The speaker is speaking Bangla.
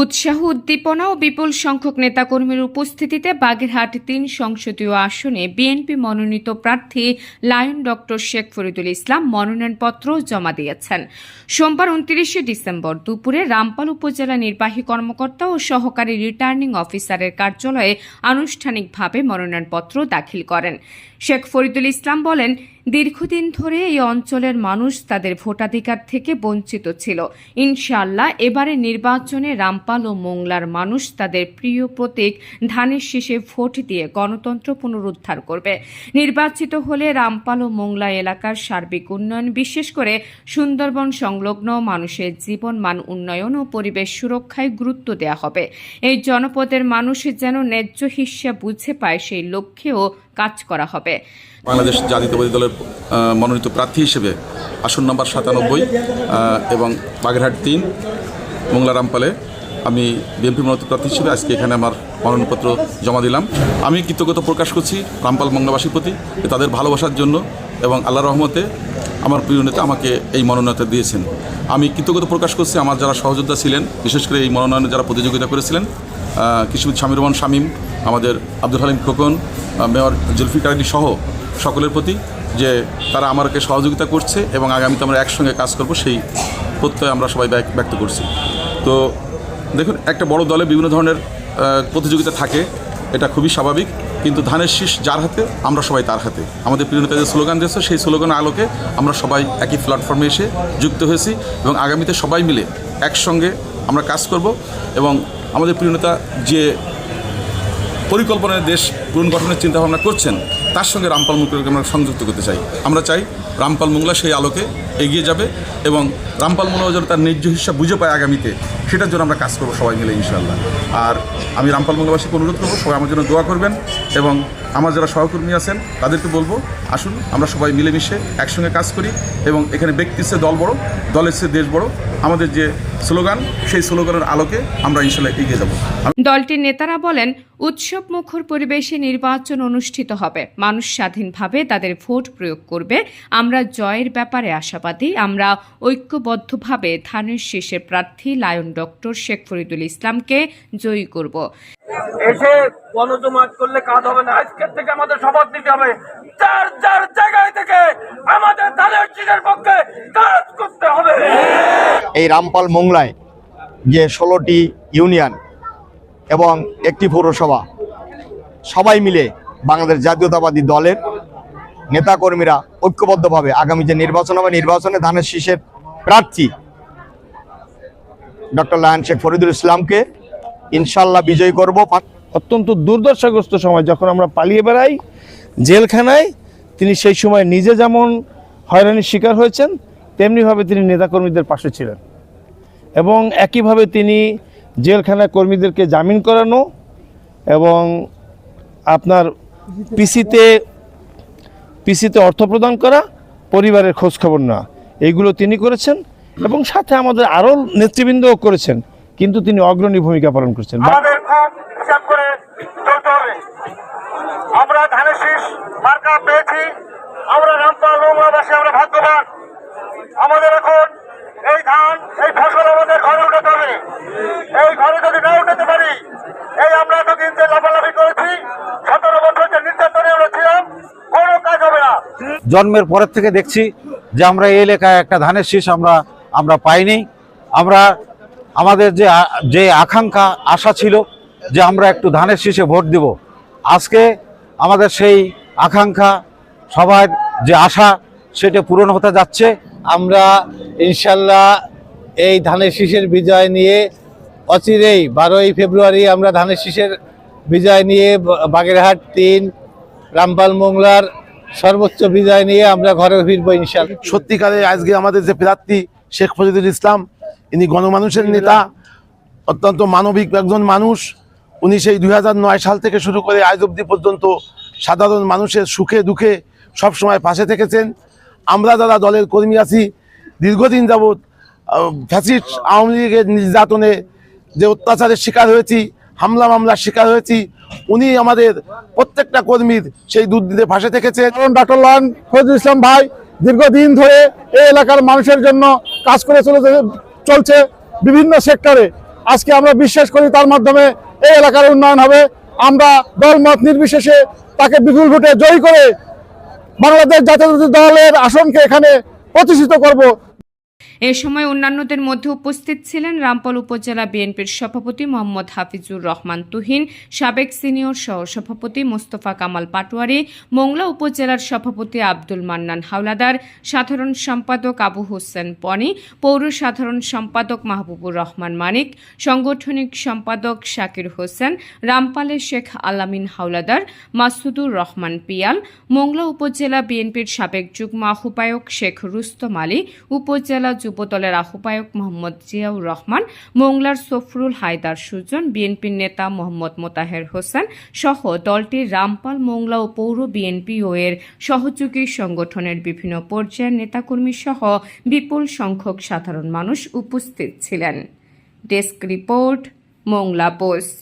উৎসাহ, উদ্দীপনা ও বিপুল সংখ্যক নেতাকর্মীর উপস্থিতিতে বাগেরহাট তিন সংসদীয় আসনে বিএনপি মনোনীত প্রার্থী লায়ন ডক্টর শেখ ফরিদুল ইসলাম মনোনয়নপত্র জমা দিয়েছেন। সোমবার উনত্রিশে ডিসেম্বর দুপুরে রামপাল উপজেলা নির্বাহী কর্মকর্তা ও সহকারী রিটার্নিং অফিসারের কার্যালয়ে আনুষ্ঠানিকভাবে মনোনয়নপত্র দাখিল করেন। শেখ ফরিদুল ইসলাম বলেন দীর্ঘদিন ধরে এই অঞ্চলের মানুষ তাদের ভোটাধিকার থেকে বঞ্চিত ছিল। ইনশাআল্লাহ এবারে নির্বাচনে রামপাল ও মোংলার মানুষ তাদের প্রিয় প্রতীক, ধানের শীষে ভোট দিয়ে গণতন্ত্র পুনরুদ্ধার করবে। নির্বাচিত হলে রামপাল ও মোংলা এলাকার সার্বিক উন্নয়ন, বিশেষ করে সুন্দরবন সংলগ্ন মানুষের জীবন মান উন্নয়ন ও পরিবেশ সুরক্ষায় গুরুত্ব দেওয়া হবে। এই জনপদের মানুষ যেন ন্যায্য হিস্যা বুঝে পায় সেই লক্ষ্যেও কাজ করা হবে। বাংলাদেশ জাতীয়তাবাদী দলের মনোনীত প্রার্থী হিসেবে আসন নম্বর সাতানব্বই এবং বাগেরহাট তিন মোংলা রামপালে আমি বিএনপি মনোনীত প্রার্থী হিসেবে আজকে এখানে আমার মনোনয়নপত্র জমা দিলাম। আমি কৃতজ্ঞতা প্রকাশ করছি রামপাল মংলাবাসীর প্রতি তাদের ভালোবাসার জন্য এবং আল্লাহ রহমতে আমার প্রিয় নেতা আমাকে এই মনোনয়নটা দিয়েছেন। আমি কৃতজ্ঞতা প্রকাশ করছি আমার যারা সহযোদ্ধা ছিলেন, বিশেষ করে এই মনোনয়নে যারা প্রতিযোগিতা করেছিলেন কৃষিবিদ শামির রহমান শামীম, আমাদের আব্দুল হালিম খোকন মেয়র জুলফিকার আলী সহ সকলের প্রতি যে তারা আমাকে সহযোগিতা করছে এবং আগামীতে আমরা একসঙ্গে কাজ করব সেই প্রত্যয় আমরা সবাই ব্যক- ব্যক্ত করছি। তো দেখুন, একটা বড় দলে বিভিন্ন ধরনের প্রতিযোগিতা থাকে, এটা খুবই স্বাভাবিক। কিন্তু ধানের শীষ যার হাতে, আমরা সবাই তার হাতে। আমাদের প্রিয় নেতা যে স্লোগান দিয়েছে, সেই স্লোগানের আলোকে আমরা সবাই একই প্ল্যাটফর্মে এসে যুক্ত হয়েছি এবং আগামীতে সবাই মিলে একসঙ্গে আমরা কাজ করব এবং আমাদের প্রিয় নেতা যে পরিকল্পনায় দেশ পুনর্গঠনের চিন্তাভাবনা করছেন, তার সঙ্গে রামপাল মুংলাকে আমরা সংযুক্ত করতে চাই। আমরা চাই রামপাল মুংলা সেই আলোকে এগিয়ে যাবে এবং রামপাল মুংলা যেন তার ন্যায্য হিসাব বুঝে পায় আগামীতে, সেটার জন্য আমরা কাজ করব সবাই মিলে ইনশাল্লাহ আর আমি রামপাল মুংলাবাসীকে অনুরোধ করব, সবাই আমার জন্য দোয়া করবেন এবং আমার যারা সহকর্মী আছেন, তাদেরকে বলব, আসুন আমরা সবাই মিলেমিশে একসঙ্গে কাজ করি এবং এখানে ব্যক্তির চেয়ে দল বড়, দলের চেয়ে দেশ বড়, আমাদের যে স্লোগান, সেই স্লোগানের আলোকে আমরা ইনশাল্লাহ এগিয়ে যাব। দলটির নেতারা বলেন উৎসব মুখর পরিবেশে নির্বাচন অনুষ্ঠিত হবে। মানুষ স্বাধীনভাবে তাদের ভোট প্রয়োগ করবে। আমরা জয়ের ব্যাপারে আশাবাদী। আমরা ঐক্যবদ্ধভাবে ধানের শীষের প্রার্থী লায়ন ডক্টর শেখ ফরিদুল ইসলামকে জয়ী করব। এসে গণজমাত করলে কাজ হবে না। আজকের থেকে আমাদের শপথ নিতে হবে। যার যার জায়গায় থেকে আমাদের ধানের শীষের পক্ষে কাজ করতে হবে। এই রামপাল মোংলায় যে ষোলোটি ইউনিয়ন এবং একটি পৌরসভা সবাই মিলে বাংলাদেশ জাতীয়তাবাদী দলের নেতাকর্মীরা ঐক্যবদ্ধভাবে আগামী যে নির্বাচন হবে, নির্বাচনে ধানের শীষের প্রার্থী ডক্টর লায়ন শেখ ফরিদুল ইসলামকে ইনশাল্লাহ বিজয়ী করব। অত্যন্ত দুর্দশাগ্রস্ত সময় যখন আমরা পালিয়ে বেড়াই জেলখানায়, তিনি সেই সময় নিজে যেমন হয়রানির শিকার হয়েছেন, তেমনিভাবে তিনি নেতাকর্মীদের পাশে ছিলেন। এবং একইভাবে তিনি জেলখানায় কর্মীদেরকে জামিন করানো এবং আপনার পিসিতে পিসিতে অর্থ প্রদান করা, পরিবারের খোঁজ খবর নেওয়া। এইগুলো তিনি করেছেন এবং সাথে আমাদের আরও নেতৃবৃন্দও করেছেন, কিন্তু তিনি অগ্রণী ভূমিকা পালন করেছেন। আমরা ধানের এখন এই ধান, এই ফসল আমাদের ঘরে উঠাতে হবে। এই ঘরে যদি না উঠাতে পারি এই আমরা এতদিন যে লাফালাফি করেছি সতেরো বছর যে নির্যাতনে আমরা ছিলাম কোনো কাজ হবে না জন্মের পরের থেকে দেখছি যে আমরা এই এলাকায় একটা ধানের শীষ আমরা আমরা পাইনি। আমরা আমাদের যে যে আকাঙ্ক্ষা, আশা ছিল যে আমরা একটু ধানের শীষে ভোট দিব। আজকে আমাদের সেই আকাঙ্ক্ষা, সবার যে আশা, সেটা পূরণ হতে যাচ্ছে। আমরা ইনশাল্লাহ এই ধানের শীষের বিজয় নিয়ে অচিরেই বারোই ফেব্রুয়ারি আমরা ধানের শীষের বিজয় নিয়ে বাগেরহাট তিন, রামপাল মোংলার সর্বোচ্চ বিজয় নিয়ে আমরা ঘরে ফিরবো ইনশাল্লাহ সত্যিকারে আজকে আমাদের যে প্রার্থী শেখ ফজিদুল ইসলাম, ইনি গণমানুষের নেতা, অত্যন্ত মানবিক একজন মানুষ। উনি সেই দুই হাজার নয় সাল থেকে শুরু করে আজ অবধি পর্যন্ত সাধারণ মানুষের সুখে দুঃখে সবসময় পাশে থেকেছেন। আমরা যারা দলের কর্মী আছি, দীর্ঘদিন যাবৎ ফ্যাসিস্ট আওয়ামী লীগের নির্যাতনে যে অত্যাচারের শিকার হয়েছি, হামলা মামলার শিকার হয়েছি উনি আমাদের প্রত্যেকটা কর্মীর সেই দুর্দিনে পাশে থেকেছেন কারণ ডক্টর লায়ন ফজলুল ইসলাম ভাই দীর্ঘদিন ধরে এই এলাকার মানুষের জন্য কাজ করে চলে চলছে বিভিন্ন সেক্টরে। আজকে আমরা বিশ্বাস করি তার মাধ্যমে এই এলাকার উন্নয়ন হবে। আমরা দলমত নির্বিশেষে তাকে বিপুল ভোটে জয়ী করে বাংলাদেশ জাতীয় দলের আসনকে এখানে প্রতিষ্ঠিত করব। এ সময় অন্যান্যদের মধ্যে উপস্থিত ছিলেন রামপাল উপজেলা বিএনপির সভাপতি মোহাম্মদ হাফিজুর রহমান তুহিন, সাবেক সিনিয়র সহ সভাপতি মোস্তফা কামাল পাটোয়ারি, মোংলা উপজেলার সভাপতি আব্দুল মান্নান হাওলাদার, সাধারণ সম্পাদক আবু হোসেন পনি, পৌর সাধারণ সম্পাদক মাহবুবুর রহমান মানিক, সাংগঠনিক সম্পাদক শাকির হোসেন রামপালের শেখ আলামিন হাওলাদার, মাসুদুর রহমান পিয়াল, মোংলা উপজেলা বিএনপির সাবেক যুগ্ম আহ্বায়ক শেখ রুস্তম আলী, উপজেলা যুবদলের আহ্বায়ক মোহাম্মদ জিয়াউর রহমান, মোংলার সফরুল হায়দার সুজন, বিএনপির নেতা মোহাম্মদ মোতাহের হোসেন সহ দলটির রামপাল, মোংলা ও পৌর বিএনপি ও এর সহযোগী সংগঠনের বিভিন্ন পর্যায়ের নেতাকর্মী সহ বিপুল সংখ্যক সাধারণ মানুষ উপস্থিত ছিলেন। Desk report, Mongla post.